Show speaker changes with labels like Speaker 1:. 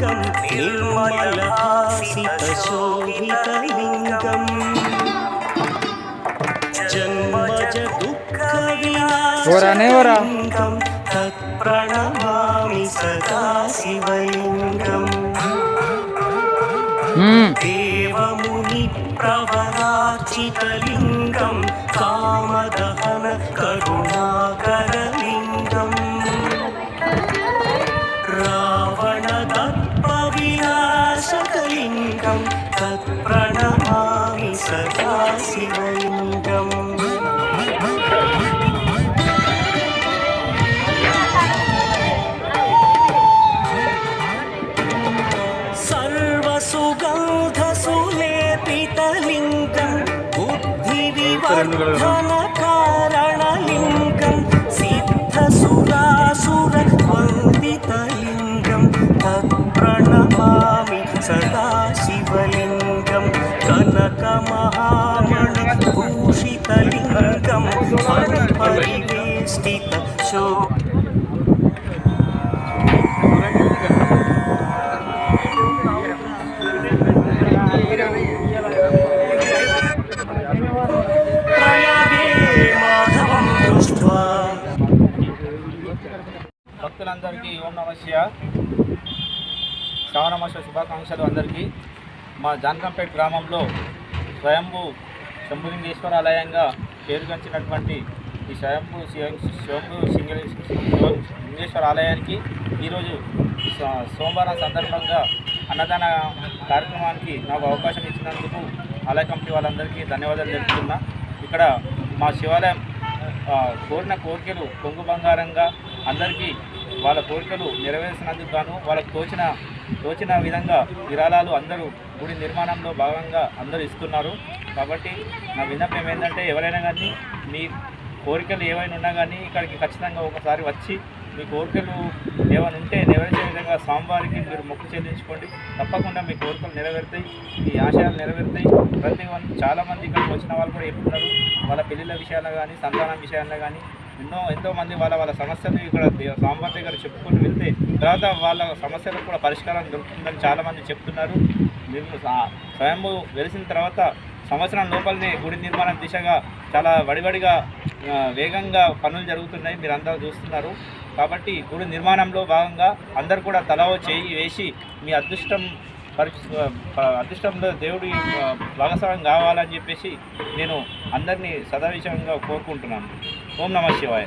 Speaker 1: निर्मलहासितशोभितलिङ्गम् जन्मज दुःखविनाशलिङ्गं तत्प्रणमामि सदा शिवलिङ्गम् देवमुनिप्रवराचितलिङ्गं कामदः तत्प्रणमामि सदा शिवलिङ्गम् सर्वसुगन्धसुलेपितलिङ्गं बुद्धिविवर्धनकारणलिङ्गं सदा शिवलिङ्गं कनकमहामणिभूषितलिङ्गं परिवेष्टित शो प्रयागे माधवं दृष्ट्वा
Speaker 2: భక్తులందరికీ ఓం నమ శివ శ్రావణ మాస శుభాకాంక్షలు అందరికీ. మా జాన్కంపేట్ గ్రామంలో స్వయంభూ శంభులింగేశ్వర ఆలయంగా పేరుగంచినటువంటి ఈ స్వయంభూ శివ- స్వయంభూ సింగ- లింగేశ్వర ఆలయానికి ఈరోజు సోమవారం సందర్భంగా అన్నదాన కార్యక్రమానికి నాకు అవకాశం ఇచ్చినందుకు ఆలయ కమిటీ వాళ్ళందరికీ ధన్యవాదాలు తెలుపుతున్నా. ఇక్కడ మా శివాలయం కోరిన కోరికలు కొంగు బంగారంగా అందరికీ వాళ్ళ కోరికలు నెరవేర్చినందుకు గాను వాళ్ళకు తోచిన తోచిన విధంగా విరాళాలు అందరూ గుడి నిర్మాణంలో భాగంగా అందరూ ఇస్తున్నారు. కాబట్టి నా విన్నపం ఏంటంటే ఎవరైనా కానీ మీ కోరికలు ఏవైనా ఉన్నా కానీ ఇక్కడికి ఖచ్చితంగా ఒకసారి వచ్చి మీ కోరికలు ఏమైనా ఉంటే నెరవేర్చే విధంగా స్వామివారికి మీరు మొక్కు చెల్లించుకోండి. తప్పకుండా మీ కోరికలు నెరవేరుతాయి మీ ఆశయాలు నెరవేరుతాయి. ప్రతి చాలా చాలామంది ఇక్కడికి వచ్చిన వాళ్ళు కూడా చెప్తున్నారు వాళ్ళ పెళ్ళిళ్ళ విషయాల్లో కానీ సంతానం విషయాల్లో కానీ ఎన్నో ఎంతో మంది వాళ్ళ వాళ్ళ సమస్యలు ఇక్కడ సాంబార్ దగ్గర చెప్పుకొని వెళ్తే తర్వాత వాళ్ళ సమస్యలకు కూడా పరిష్కారం దొరుకుతుందని చాలామంది చెప్తున్నారు. మీరు స్వయంభూ వెలిసిన తర్వాత సంవత్సరం లోపలనే గుడి నిర్మాణం దిశగా చాలా వడివడిగా వేగంగా పనులు జరుగుతున్నాయి. మీరు అందరూ చూస్తున్నారు. కాబట్టి గుడి నిర్మాణంలో భాగంగా అందరు కూడా తలవ చేయి వేసి మీ అదృష్టం పరి అదృష్టంలో దేవుడి భాగస్వామ్యం కావాలని చెప్పేసి నేను అందరినీ సదావిషయంగా కోరుకుంటున్నాను. ఓం నమ శివాయ